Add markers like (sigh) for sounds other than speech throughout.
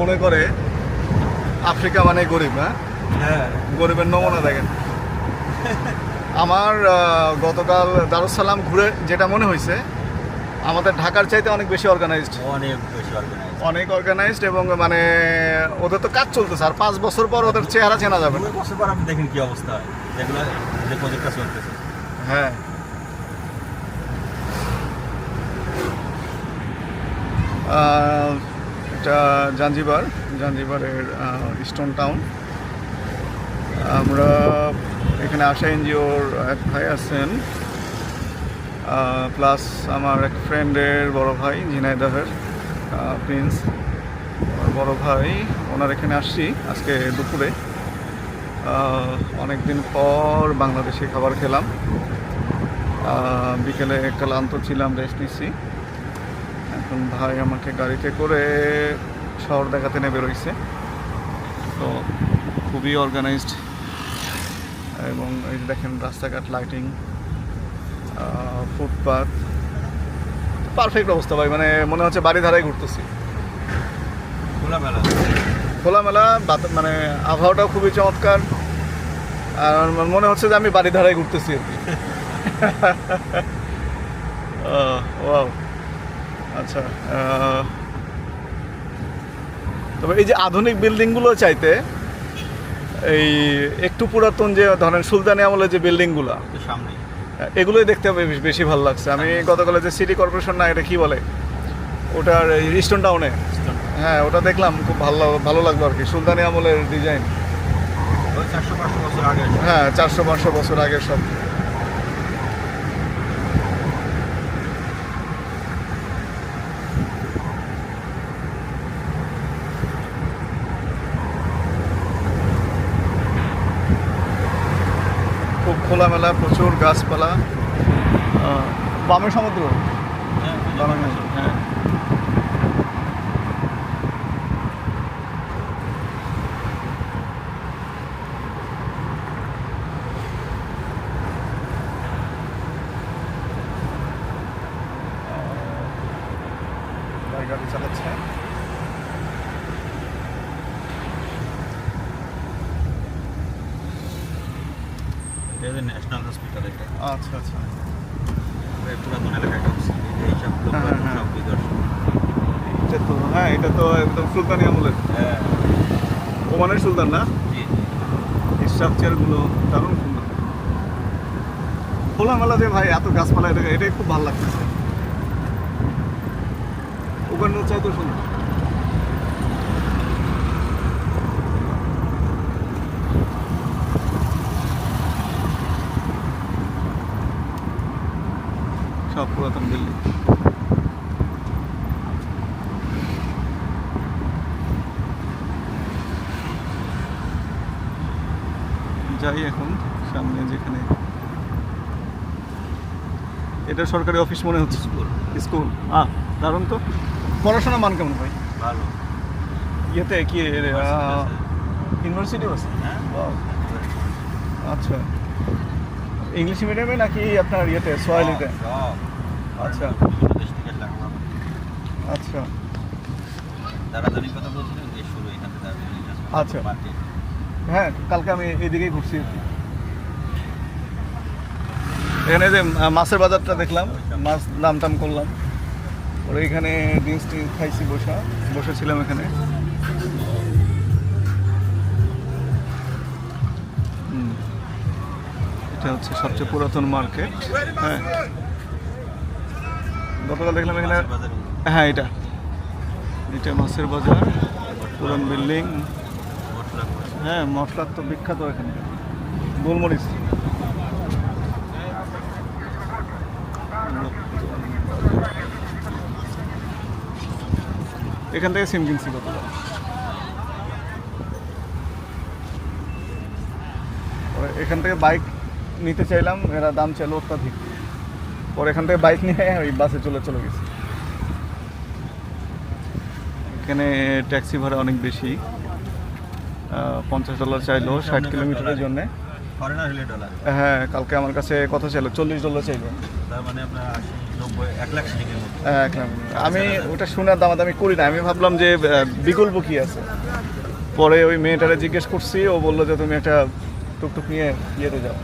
মনে করে আফ্রিকা মানে গরিব হ্যাঁ? হ্যাঁ। গরিবের নমুনা দেখেন। আমার গতকাল দারুসালাম ঘুরে যেটা মনে হয়েছে আমাদের ঢাকার চাইতে অনেক বেশি অর্গানাইজড অনেক বেশি অর্গানাইজ অনেক অর্গানাইজড এবং মানে ওদের তো কাজ চলতেছে। আর পাঁচ বছর পর ওদের চেহারা চেনা যাবে না। দুই বছর পর আপনি দেখেন কি অবস্থা। হয় যেগুলো যে প্রজেক্টটা চলতেছে। হ্যাঁ। আহ, এটা জাঞ্জিবার, জাঞ্জিবারের স্টোন টাউন আমরা এখানে আশা এনজিওর এক ভাই আছেন। প্লাস আমার এক ফ্রেন্ডের বড় ভাই, ঝিনাইদহের প্রিন্স বড় ভাই, ওনার এখানে আসছি আজকে দুপুরে। অনেক দিন পর বাংলাদেশি খাবার খেলাম। বিকেলে ক্লান্ত ছিলাম রেস্ট নিচ্ছি। এখন ভাই আমাকে গাড়িতে করে শহর দেখাতে নেবে রয়েছে। তো খুবই অর্গানাইজড এবং এই যে দেখেন রাস্তাঘাট লাইটিং ফুটপাথ পারফেক্ট অবস্থা ভাই মানে মনে হচ্ছে বাড়ি ধারায় ঘুরতেছি। খোলামেলা। খোলামেলা মানে আবহাওয়াটাও খুবই চমৎকার। আর মনে হচ্ছে যে আমি বাড়ি ধারায় ঘুরতেছি আর কি। (laughs) ওয়াও আচ্ছা তবে এই যে আধুনিক বিল্ডিংগুলো চাইতে এই একটু পুরাতন যে ধরেন সুলতানি আমলের যে বিল্ডিংগুলো সামনে এগুলোই দেখতে হবে বেশ- ভালো লাগছে। আমি গতকালে যে সিটি কর্পোরেশন না এটা কি বলে? ওটার ইস্টন টাউনে হ্যাঁ ওটা দেখলাম খুব ভালো ভালো লাগল আর কি সুলতানি আমলের ডিজাইন চারশো পাঁচশো বছর আগে হ্যাঁ চারশো পাঁচশো বছর আগের সব খুব খোলামেলা প্রচুর গাছপালা। বামের বামে সমুদ্র। হ্যাঁ, বামে হ্যাঁ ভাই গাড়ি চালাচ্ছে এটা যে ন্যাশনাল হসপিটাল এটা আচ্ছা আচ্ছা এই পুরাতন এলাকায় ঢুকছি এই সব লোক হ্যাঁ, হ্যাঁ। সব বিদর্শন এটা তো হ্যাঁ এটা তো একদম সুলতানি আমলের হ্যাঁ সুলতান না? স্ট্রাকচারগুলো দারুণ সুন্দর। খোলামেলা যে ভাই এত গাছপালা এটা এটাই খুব ভালো লাগতেছে। ওখানে চাই তো সুন্দর। সব পুরাতন বিল্ডিং যাই এখন সামনে যেখানে। এটা সরকারি অফিস মনে হচ্ছে। স্কুল। স্কুল। আহ দারুণ তো। পড়াশোনা মান কেমন ভাই? ভালো। ইয়েতে কি ইউনিভার্সিটি আছে। হ্যাঁ আচ্ছা। ইংলিশ মিডিয়ামে নাকি আপনার ইয়েতে সোয়ালিতে আচ্ছা। আচ্ছা। কথা বলছিলেন যে শুরু এখান আচ্ছা। হ্যাঁ কালকে আমি এইদিকেই ঘুরছি। আর কি। এখানে যে মাছের বাজারটা দেখলাম মাছ দাম টাম করলাম। ওর এখানে ড্রিঙ্কস টিঙ্কস খাইছি বসা বসেছিলাম এখানে। এটা হচ্ছে সবচেয়ে পুরাতন মার্কেট হ্যাঁ। গতকাল দেখলাম এখানে হ্যাঁ এটা। এটা মাছের বাজার পুরান বিল্ডিং। হ্যাঁ মশলার তো বিখ্যাত এখানে। গোলমরিচ। এখান থেকে সিম কিনছি কত এখান থেকে বাইক নিতে চাইলাম, এরা দাম চাইলো অত্যাধিক। পরে এখান থেকে বাইক নিয়ে ওই বাসে চলে চলে গেছি। এখানে ট্যাক্সি ভাড়া অনেক বেশি। পঞ্চাশ ডলার চাইলো ষাট কিলোমিটারের জন্য। হ্যাঁ কালকে আমার কাছে কথা চাইলো চল্লিশ ডলার চাইলো। মানে লাখ। আমি ওটা শুনে দামাদামি করি না আমি ভাবলাম যে বিকল্প কি আছে? পরে ওই মেয়েটারে জিজ্ঞেস করছি ও বলল যে তুমি একটা টুকটুক নিয়ে ইয়েতে যাও।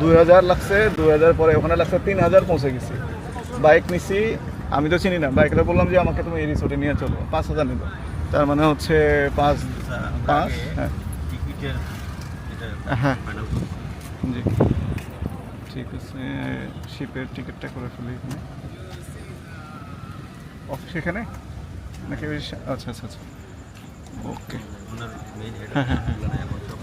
দুই হাজার লাগছে দুই হাজার পরে ওখানে লাগছে তিন হাজার পৌঁছে গেছি। বাইক নিছি আমি তো চিনি না বাইকটা বললাম যে আমাকে তুমি এই রিসোর্টে নিয়ে চলো পাঁচ হাজার নিল। তার মানে হচ্ছে পাঁচ পাঁচ হ্যাঁ। হ্যাঁ। জি। ঠিক আছে শিপের টিকিটটা করে ফেলি এখানে। অফিস এখানে? নাকি আচ্ছা আচ্ছা আচ্ছা। ওকে হ্যাঁ, হ্যাঁ, হ্যাঁ। সব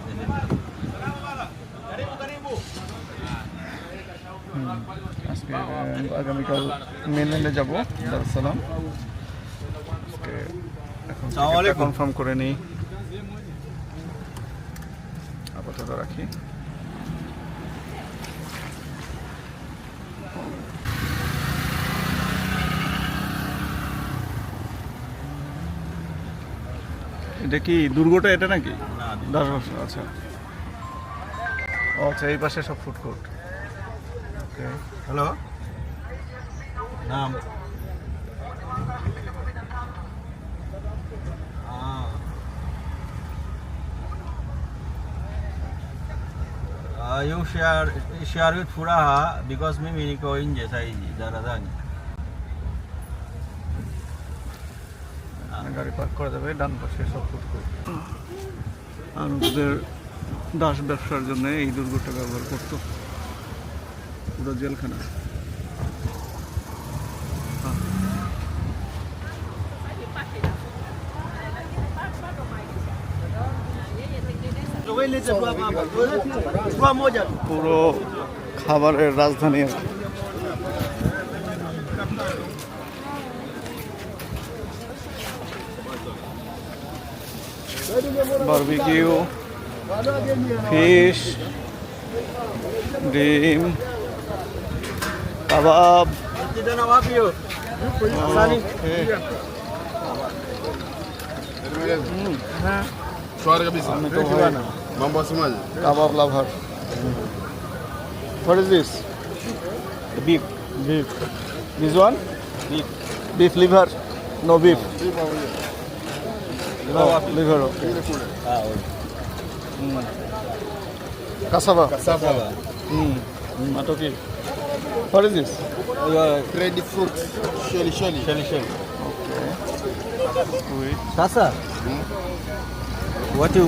আজকে আগামীকাল মেনল্যান্ডে যাব। দারুসালাম আজকে। কনফার্ম করে নিই। আপাতত রাখি। এটা কি দুর্গটা এটা নাকি? দশ বছর আচ্ছা। আচ্ছা এই পাশে সব ফুড কোর্ট ওকে হ্যালো নাম you share share with Furaha because mimi niko nje saizi daradhani. গাড়ি পার্ক করা যাবে ডান পাশে সব ফুড কোর্ট আর ওদের দাস ব্যবসার জন্য এই দুর্গটা ব্যবহার করতো। পুরো জেলখানা। পুরো খাবারের রাজধানী বারবিকিউ ফিশ ডিম কাবাব। হ্যাঁ আমি তো Mambo asemaje? Kebab lover What is this? The Beef. Beef. This one? Beef. Beef liver? No beef. Oh, liver. Okay. Ah, oi. Cassava. Cassava. Mm. Matoki. What is this? Red fruit. Sheli sheli. Sheli sheli. Okay. Sweet. Sasa. What you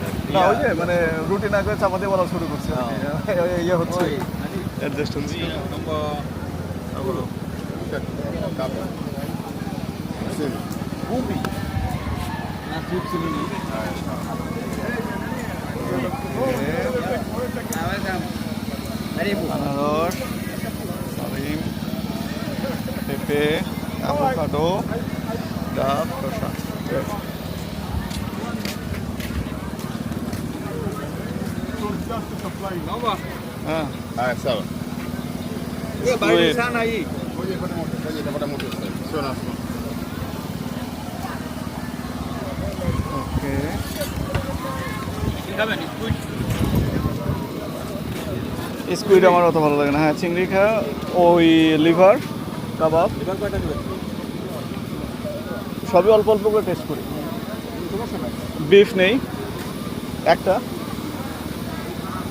না ওই যে মানে রুটি না করে চাপাতি বলা শুরু করছি আর (laughs) ইয়ে হচ্ছে। অ্যাডজাস্ট হচ্ছে। আনারস সালিম পেঁপে অ্যাভোকাডো ডাব শসা Ah, é স্কুইড আমার অত ভালো লাগে না। হ্যাঁ চিংড়ি খা ওই লিভার কাবাব। সবই অল্প অল্প করে টেস্ট করি। বিফ নেই। একটা।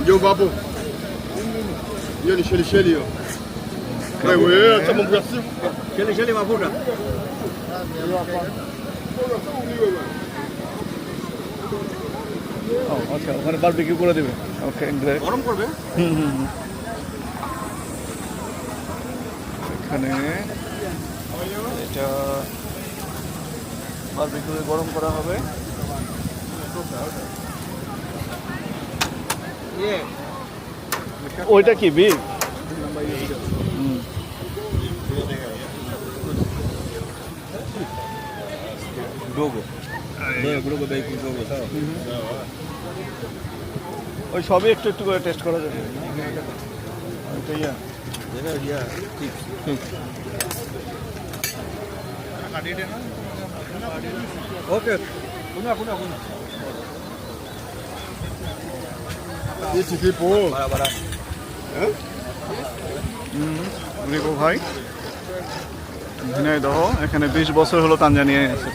Mjomba hapo. Hiyo ni sheli sheli hiyo. Wewe acha mambo ya simu. Sheli sheli mafuta. ও আচ্ছা ওখানে বারবিকিউ করে দেবে ওকে গ্রেট গরম করবে এখানে এটা বারবিকিউ গরম করা হবে ইয়ে ওইটা কি বিফ. ওই সবই একটু একটু করে টেস্ট করা যাবে ওইটা ইয়া Ndio ya Hichi kipo. Barabara. রিপো ভাই ঝিনাইদহ এখানে বিশ বছর হলো তানজানিয়ায় আছে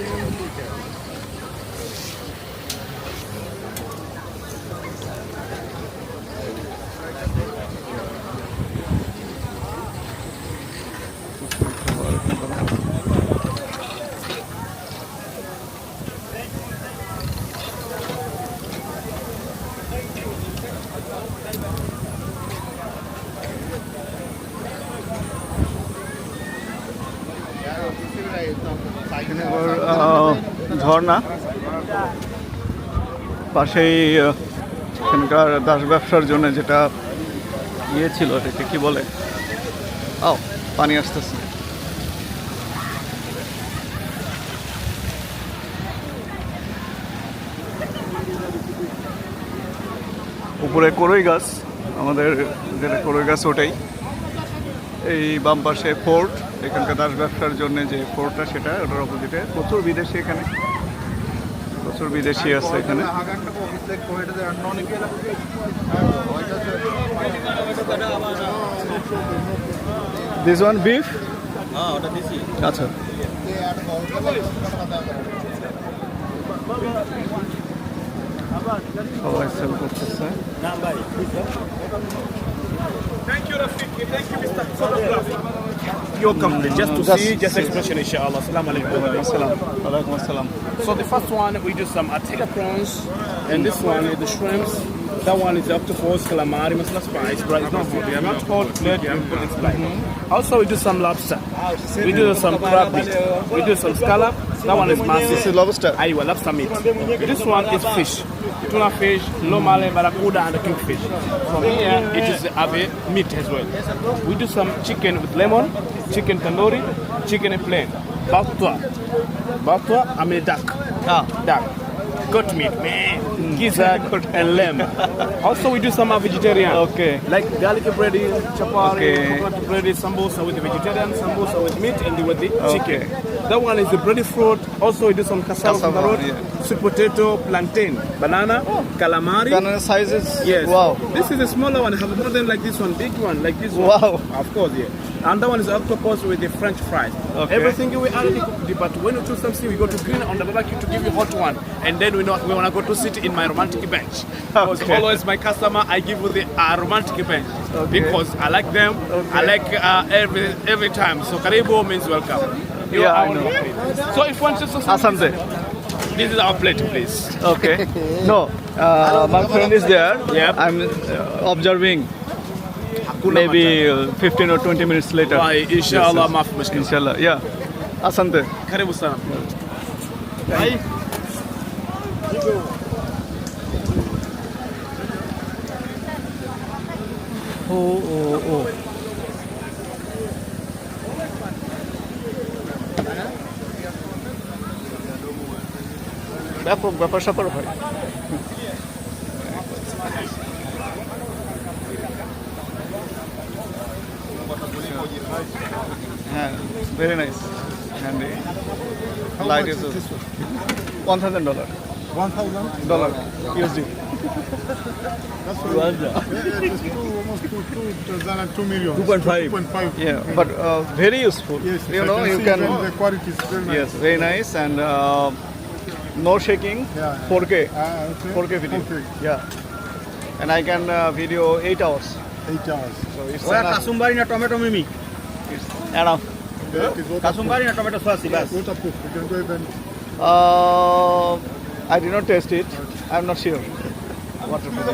ঝর্ণা। পাশেই আহ, এখানকার দাস ব্যবসার জন্য যেটা ইয়ে ছিল এটাকে কি বলে? আও পানি আসতেছে। উপরে করই গাছ আমাদের যেটা করই গাছ ওটাই। এই বাম পাশে ফোর্ট। এখানকার দাস ব্যবসার জন্য যে ফোর্টটা সেটা, ওটার অপোজিটে। প্রচুর বিদেশি এখানে। প্রচুর বিদেশি আছে এখানে। দিস ওয়ান বিফ আচ্ছা। সবাই সেল করতেছে। Thank you, Rafiki. Thank you, Mr. Photograph. You're complete. Just to That's, see, just expression, inshallah. Assalamu alaikum. Alaikum assalam. So the first one, we do some atilla prawns, and this one the shrimps. That one is up to four calamari, it's spice, but it's not food. We not called red, we have called it. Also, we do some lobster. We do some crab meat. We do some scallop. That one is massive. This is lobster. Ah, Aiwa, lobster meat. This one is fish. Tuna fish, lomale, barracuda, and kingfish. From here, it is ave meat as well. We do some chicken with lemon, chicken tandoori, chicken and plain. bakwa, bakwa, I mean duck. Ah. Duck. Goat meat, man. Mm. Gizzard (laughs) and lamb. also, we do some vegetarian. Okay. Like garlic bread, chapari, okay. coconut bread, sambosa with the vegetarian, sambosa with meat, and with the okay. chicken. That one is the bready fruit. Also, we do some cassava, Cassava, on the road, yeah. sweet potato, plantain, banana, calamari. Banana sizes Yes. wow This is a smaller one. I have more than like this one, big one, like this one. Wow. Of course, yeah. And that one is octopus with the French fries. Okay. Everything we already cooked, but when we choose something, we go to green on the barbecue to give you hot one, and then we know we wanna go to sit in my romantic bench. Because Okay. always my customer, I give you the uh, romantic bench Okay. because I like them. I like uh, every every time. So Karibu means welcome. Yeah, I know. So if one says Asante. This is our plate, please. Okay. (laughs) no, uh, my friend is there. Yep. I'm uh, observing. Maybe uh, 15 or 20 minutes later. Why, inshallah, maaf. Inshallah, yeah. Asante. Karibu sana. Bye. Oh, oh, oh. ব্যাপক ব্যাপার স্যাপার হয় হ্যাঁ very nice handy light is one thousand dollar One thousand. Dollar USD That's what It's two, almost two, two, Tanzania, two million. 2.5. 2.5. Yeah, but uh, very useful. Yes, you know, you can. The quality is very nice. Yes, very nice and uh, no shaking. Yeah. yeah. 4K. Ah, okay. 4K video. 4K. Yeah. And I can uh, video eight hours. eight hours. So it's enough. কাসুমবারি না tomato মিমি It's enough. Is waterproof. কাসুমবারি না tomato সসি বাস You can go even. Uh, I did not taste it. I'm not sure. Waterproof.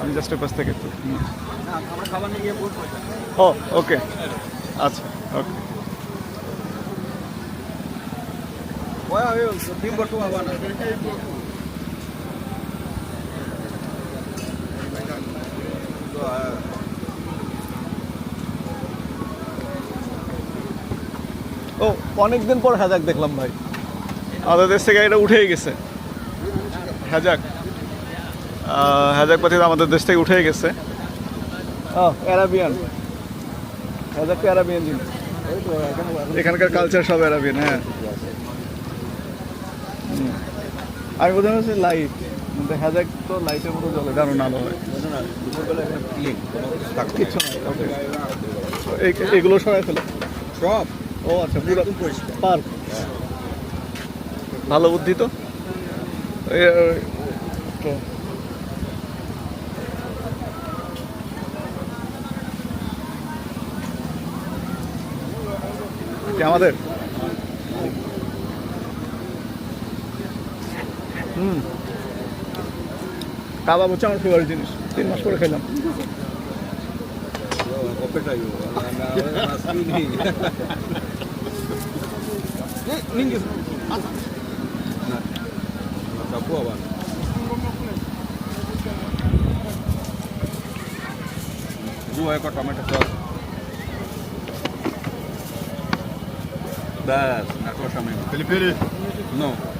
আমি just পাশ থেকে একটু আমরা খাবার নিয়ে গিয়ে বলব ও ওকে আচ্ছা ওকে আহ, ও অনেকদিন পর হ্যাজাক দেখলাম ভাই। আমাদের দেশ থেকে এটা উঠেই গেছে। হ্যাজাক হ্যাজাক পাতি আমাদের দেশ থেকে উঠেই গেছে। ও অ্যারাবিয়ান। হ্যাজাক তো অ্যারাবিয়ান জিনিস। এখানকার কালচার সব অ্যারাবিয়ান হ্যাঁ। আমি বোঝা হচ্ছে লাইট কিন্তু হ্যাজাক তো লাইটের মতো জ্বলে দারুণ আলো হয় কিচ্ছু নাই এগুলো সবাই ফেলে। সব? ও আচ্ছা পুরো পার্ক। ভালো বুদ্ধি তো। আমাদের? হুম কাবাব হচ্ছে আমার ফেভারিট জিনিস তিন মাস পরে খেলাম কপেটা ইউ মাসকিনি Sapu aban. Dua ekor tomato sauce. Das, natosha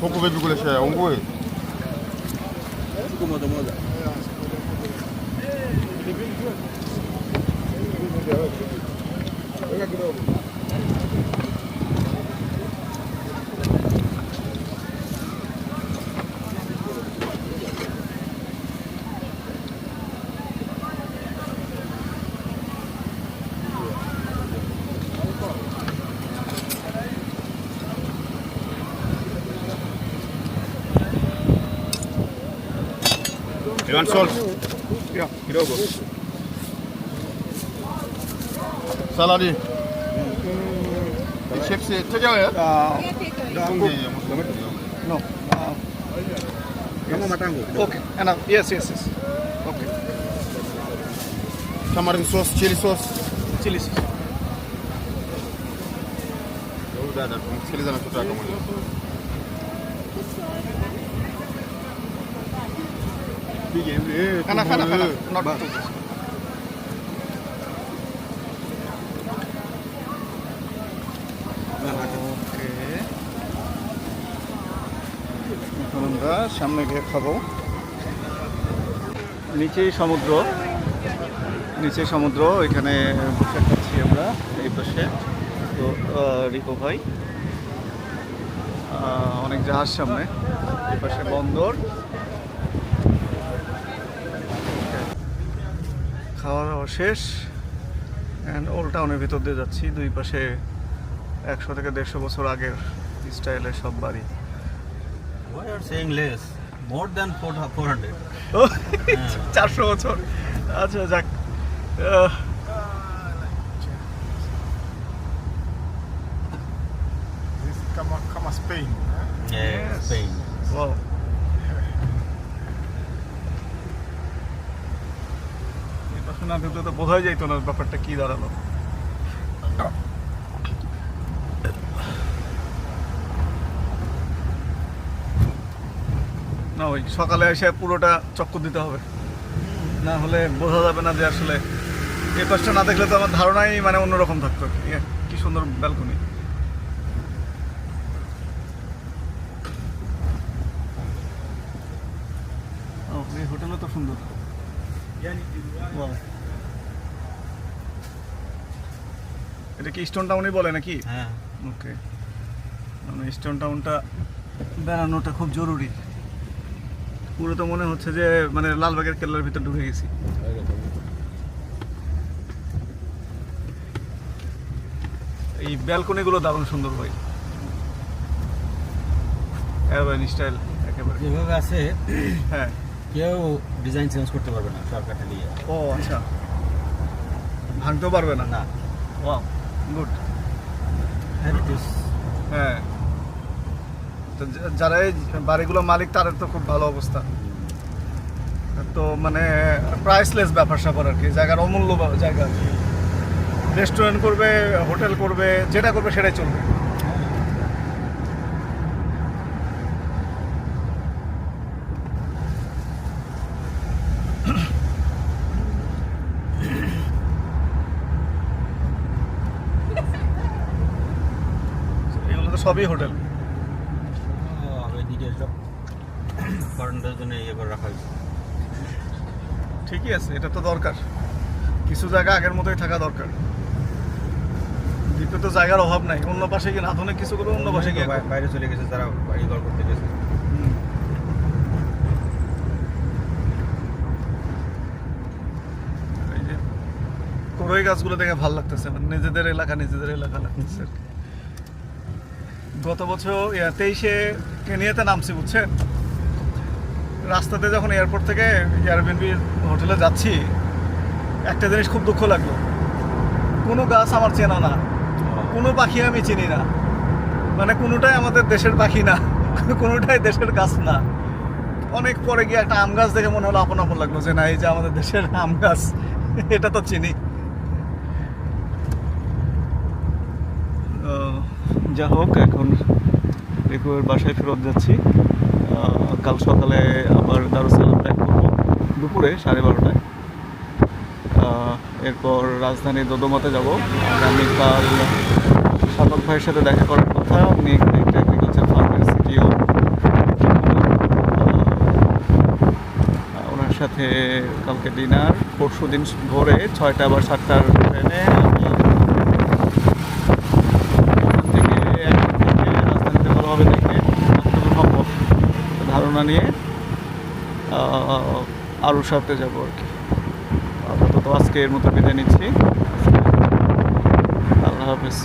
Pouco vídeo que deixa, um boi. Como da moda? é aqui novo. You want salt? Yeah. Kidogo. Saladi. Hiç hepsi tekewe ya? No. Kama matango. Okay. Enough. Yes, yes, yes. Okay. Tamarind sauce, chili sauce. Chili sauce. Dada, msikiliza anachotaka mwenyewe. আমরা সামনে গিয়ে খাব। নিচেই সমুদ্র। নিচে সমুদ্র, এখানে বসে খাচ্ছি আমরা এই পাশে। তো রিকো ভাই অনেক জাহাজ সামনে, এই পাশে বন্দর। খাওয়া দাওয়া শেষ অ্যান্ড ওল্ড টাউনের ভিতর দিয়ে যাচ্ছি দুই পাশে একশো থেকে দেড়শো বছর আগের স্টাইলের সব বাড়ি Why are you saying less? More than 400. ও চারশো বছর আচ্ছা যাক kama, kama Spain. Yeah, Yes. Spain. wow. এই পাশে না ঢুকলে তো বোঝাই যাইতো না ব্যাপারটা কি দাঁড়াল। না ওই সকালে এসে পুরোটা চক্কর দিতে হবে। না হলে বোঝা যাবে না যে আসলে এই পাশটা না দেখলে তো আমার ধারণাই মানে অন্যরকম থাকতো। ইয়ে, কি সুন্দর ব্যালকনি হোটেলও তো সুন্দর Wow. এটা কি স্টোন টাউনই বলে নাকি? হ্যাঁ। ওকে মানে স্টোন টাউনটা বেড়ানোটা খুব জরুরি। পুরো তো মনে হচ্ছে যে মানে লালবাগের কেল্লার ভিতর ঢুকে গেছি। এই ব্যালকনিগুলো দারুণ সুন্দর ভাই। অ্যারবাইন স্টাইল একেবারে। যেভাবে আছে হ্যাঁ। কেউ ডিজাইন চেঞ্জ করতে পারবে না সরকারটা দিয়ে। ও আচ্ছা। ভাঙতেও পারবে না? না। ওয়াও গুড হ্যাঁ। তো যারা এই বাড়িগুলো মালিক তাদের তো খুব ভালো অবস্থা। তো মানে প্রাইসলেস ব্যাপার স্যাপার আর কি। জায়গার অমূল্য জায়গা রেস্টুরেন্ট করবে হোটেল করবে যেটা করবে সেটাই চলবে এগুলো তো সবই হোটেল। ঠিকই আছে এটা তো দরকার। কিছু জায়গা আগের মতোই থাকা দরকার। দ্বীপে তো জায়গার অভাব নাই অন্য পাশে গিয়ে আধুনিক কিছু করে অন্য পাশে গিয়ে বাইরে চলে গেছে তারা বাড়ি ঘর করতে গেছে। হুম। এই যে করই গাছগুলো দেখে ভালো লাগতেছে নিজেদের এলাকা নিজেদের এলাকা লাগতেছে আর কি। গত বছর তেইশে কেনিয়াতে নামছি, বুঝছেন? রাস্তাতে যখন এয়ারপোর্ট থেকে এয়ারবিএনবি হোটেলে যাচ্ছি, একটা জিনিস খুব দুঃখ লাগল। কোনো গাছ আমার চেনা না। কোনো পাখি আমি চিনি না। মানে কোনোটাই আমাদের দেশের পাখি না। কোনোটাই দেশের গাছ না। অনেক পরে গিয়ে একটা আম গাছ দেখে মনে হলো আপন আপন লাগল যে না, এই যে আমাদের দেশের আম গাছ, এটা তো চিনি আহ, যা হোক, এখন রিপুয়ের বাসায় ফেরত যাচ্ছি। কাল সকালে আবার দারুসালাম ত্যাগ করব, দুপুরে, সাড়ে বারোটায়। এরপর রাজধানী দোদমাতে যাব। আগামীকাল সাতক ভাইয়ের সাথে দেখা করার কথা। উনি এগ্রিকালচার ফার্মের সিটিও ওনার সাথে কালকে ডিনার পরশু দিন ভোরে ছয়টা বা সাতটার ট্রেনে আমি ওখান থেকে একদিন থেকে রাজধানীতে ভালোভাবে দেখে যতটুকু সম্ভব ধারণা নিয়ে আরও সাথে যাব আর কি। আপাতত আজকে এর মতো বিদায় নিচ্ছি। আল্লাহ হাফেজ।